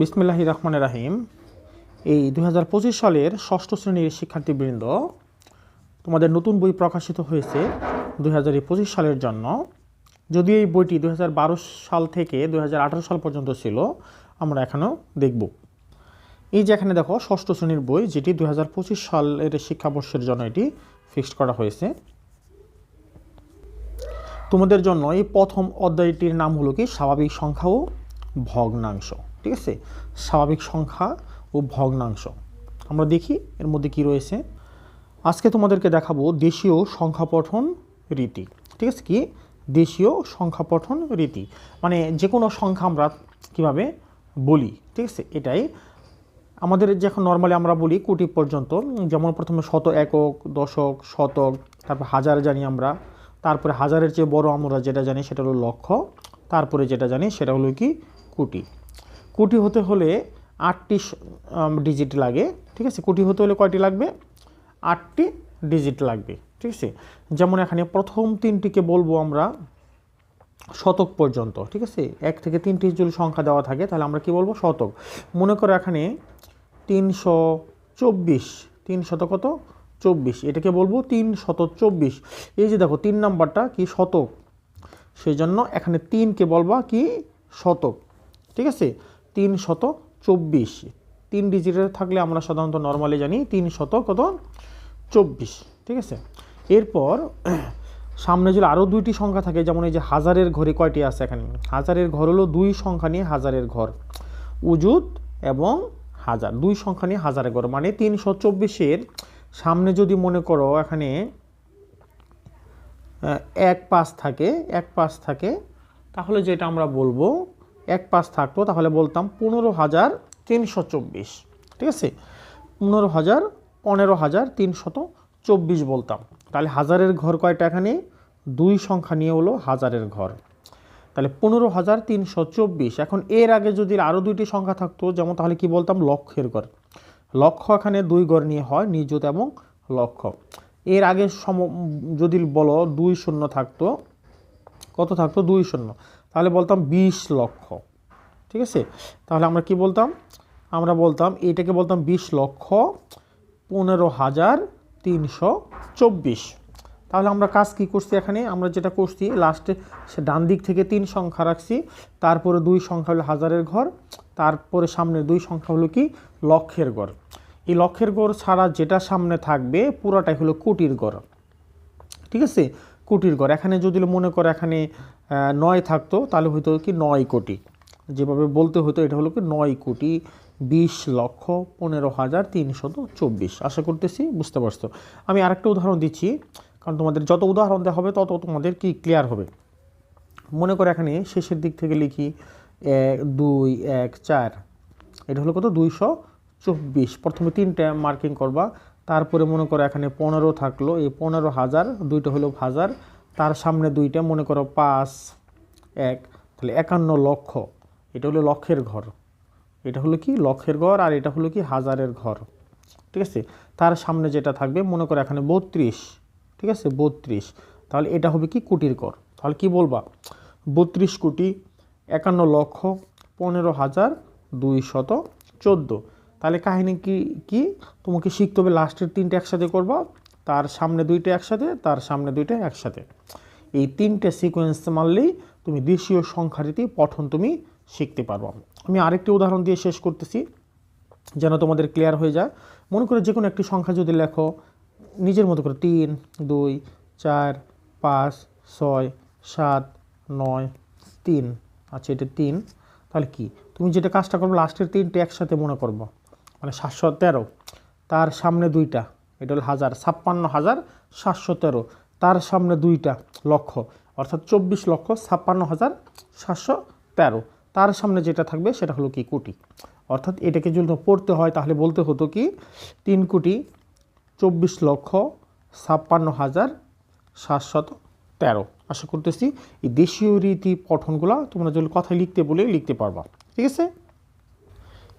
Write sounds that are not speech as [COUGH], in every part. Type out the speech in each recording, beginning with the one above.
বিসমিল্লাহ রহমান রাহিম। এই দুই হাজার পঁচিশ সালের ষষ্ঠ শ্রেণির শিক্ষার্থীবৃন্দ, তোমাদের নতুন বই প্রকাশিত হয়েছে দুই সালের জন্য। যদি এই বইটি দু হাজার বারো সাল থেকে দু হাজার আঠেরো সাল পর্যন্ত ছিল, আমরা এখনও দেখব। এই যে এখানে দেখো, ষষ্ঠ শ্রেণির বই যেটি দু হাজার পঁচিশ সালের শিক্ষাবর্ষের জন্য এটি ফিক্সড করা হয়েছে। তোমাদের জন্য এই প্রথম অধ্যায়টির নাম হলো কি? স্বাভাবিক সংখ্যা ও ভগ্নাংশ। ঠিক আছে? স্বাভাবিক সংখ্যা ও ভগ্নাংশ। আমরা দেখি এর মধ্যে কি রয়েছে। আজকে তোমাদেরকে দেখাবো দেশীয় সংখ্যা পঠন রীতি। ঠিক আছে কি? দেশীয় সংখ্যা পঠন রীতি। মানে যে কোনো সংখ্যা আমরা কীভাবে বলি, ঠিক আছে? এটাই। আমাদের যখন নর্মালি আমরা বলি কোটি পর্যন্ত, যেমন প্রথমে শত একক, দশক, শতক, তারপর হাজার জানি আমরা, তারপরে হাজারের চেয়ে বড় আমরা যেটা জানি সেটা হলো লক্ষ, তারপরে যেটা জানি সেটা হলো কি? কোটি। কোটি হতে হলে আটটি ডিজিট লাগে, ঠিক আছে? কোটি হতে হলে কয়টি লাগবে? আটটি ডিজিট লাগবে, ঠিক আছে? যেমন এখানে প্রথম তিনটিকে বলব আমরা শতক পর্যন্ত, ঠিক আছে? এক থেকে তিনটি যদি সংখ্যা দেওয়া থাকে, তাহলে আমরা কি বলব? শতক। মনে করো এখানে তিনশো চব্বিশ তিন শত কত? চব্বিশ। এটাকে বলব তিন শত চব্বিশ। এই যে দেখো, তিন নাম্বারটা কি? শতক। সেই জন্য এখানে তিনকে বলবা কি? শতক, ঠিক আছে? তিন শত চব্বিশ। তিন ডিজিটের থাকলে আমরা সাধারণত নর্মালি জানি তিন শত কত? চব্বিশ। ঠিক আছে? এরপর [CLEARS THROAT] সামনে যদি আরও দুইটি সংখ্যা থাকে, যেমন এই যে হাজারের ঘরে কয়টি আছে এখানে? হাজারের ঘর হলো দুই সংখ্যা নিয়ে হাজারের ঘর। উজুত এবং হাজার। দুই সংখ্যা নিয়ে হাজারের ঘর। মানে তিনশো চব্বিশের সামনে যদি মনে করো এখানে এক পাঁচ থাকে, এক পাঁচ থাকে, তাহলে যেটা আমরা বলব এক পাঁচ থাকতো, তাহলে বলতাম পনেরো হাজার তিনশো চব্বিশ। ঠিক আছে? পনেরো হাজার পনেরো হাজার তিনশত চব্বিশ বলতাম। তাহলে হাজারের ঘর কয়টা এখানে? দুই সংখ্যা নিয়ে হলো হাজারের ঘর। তাহলে পনেরো হাজার তিনশো চব্বিশ। এখন এর আগে যদি আরও দুইটি সংখ্যা থাকতো, যেমন তাহলে কি বলতাম? লক্ষের ঘর। লক্ষ এখানে দুই ঘর নিয়ে হয়, নিযুত এবং লক্ষ এর আগে সম যদি বলো দুই শূন্য থাকতো কত থাকতো? দুই শূন্য। তাহলে বলতাম বিশ লক্ষ। ঠিক আছে? তাহলে আমরা কি বলতাম? আমরা বলতাম, এটাকে বলতাম বিশ লক্ষ পনেরো হাজার তিনশো চব্বিশ। তাহলে আমরা কাজ কি করছি এখানে? আমরা যেটা করছি লাস্টে সে ডান দিক থেকে তিন সংখ্যা রাখছি, তারপরে দুই সংখ্যা হলো হাজারের ঘর, তারপরে সামনে দুই সংখ্যা হলো কি? লক্ষের ঘর। এই লক্ষের ঘর ছাড়া যেটা সামনে থাকবে, পুরোটাই হলো কোটির ঘর। ঠিক আছে? কোটির ঘর। এখানে যদি মনে করো এখানে নয় থাকতো, তাহলে হয়তো কি নয় কোটি। যেভাবে বলতে হতো এটা হলো কি নয় কোটি বিশ লক্ষ পনেরো হাজার তিনশত চব্বিশ। আশা করতেছি বুঝতে পারছ। আমি আরেকটা উদাহরণ দিচ্ছি, কারণ তোমাদের যত উদাহরণ দেওয়া হবে, তত তোমাদের কি ক্লিয়ার হবে। মনে করো এখানে শেষের দিক থেকে লিখি, এক, দুই, এক, চার। এটা হলো কত? দুইশো চব্বিশ। প্রথমে তিনটা মার্কিং করবা। তারপরে মনে করো এখানে পনেরো থাকল, এই পনেরো হাজার, দুইটা হলো হাজার, তার সামনে দুইটা, মনে করো পাঁচ, এক, তাহলে একান্ন লক্ষ। এটা হলো লক্ষের ঘর। এটা হলো কি? লক্ষের ঘর আর এটা হলো কি? হাজারের ঘর। ঠিক আছে? তার সামনে যেটা থাকবে, মনে করো এখানে বত্রিশ। ঠিক আছে? বত্রিশ। তাহলে এটা হবে কি? কোটির ঘর। তাহলে কি বলবা? বত্রিশ কোটি একান্ন লক্ষ পনেরো হাজার দুই শত চোদ্দ। তাহলে কাহিনী কি কি? তোমাকে শিখতে হবে লাস্টের তিনটে একসাথে করবা, তার সামনে দুইটা একসাথে, তার সামনে দুইটা একসাথে। এই তিনটে সিকোয়েন্স মারলেই তুমি দেশীয় সংখ্যারীতি পঠন তুমি শিখতে পারব। আমি আরেকটি উদাহরণ দিয়ে শেষ করতেছি, যেন তোমাদের ক্লিয়ার হয়ে যায়। মনে করে যে কোনো একটি সংখ্যা যদি লেখো, নিজের মতো করে তিন, দুই, চার, পাঁচ, ছয়, সাত, নয়, তিন। আচ্ছা এটা তিন। তাহলে কি? তুমি যেটা কাজটা করবে, লাস্টের তিনটে একসাথে মনে করব। মানে সাতশো তেরো। তার সামনে দুইটা। এটা হলো হাজার, ছাপ্পান্ন হাজার সাতশো তেরো। তার সামনে দুইটা লক্ষ, অর্থাৎ চব্বিশ লক্ষ ছাপ্পান্ন হাজার সাতশো তেরো। তার সামনে যেটা থাকবে সেটা হলো কি কোটি। অর্থাৎ এটাকে যদি পড়তে হয় তাহলে বলতে হতো কি, তিন কোটি চব্বিশ লক্ষ ছাপ্পান্ন হাজার সাতশত তেরো। আশা করতেছি এই দেশীয় রীতি পঠনগুলো তোমরা যদি কথায় লিখতে বলে লিখতে পারবা। ঠিক আছে?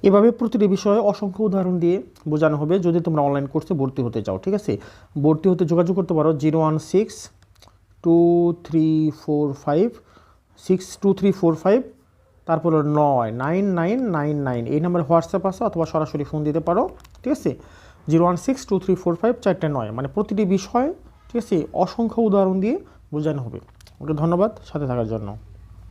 এভাবে প্রতিটি বিষয়ে অসংখ্য উদাহরণ দিয়ে বোঝানো হবে যদি তোমরা অনলাইন কোর্সে ভর্তি হতে চাও, ঠিক আছে? ভর্তি হতে যোগাযোগ করতে পারো zero one six two three four five six two three four five তারপর নয় নাইন নাইন নাইন নাইন এই নাম্বারে হোয়াটসঅ্যাপ আছে অথবা সরাসরি ফোন দিতে পারো, ঠিক আছে? Zero one six two three four five চারটে নয় মানে প্রতিটি বিষয়, ঠিক আছে, অসংখ্য উদাহরণ দিয়ে বোঝানো হবে। ওকে, ধন্যবাদ, সাথে থাকার জন্য।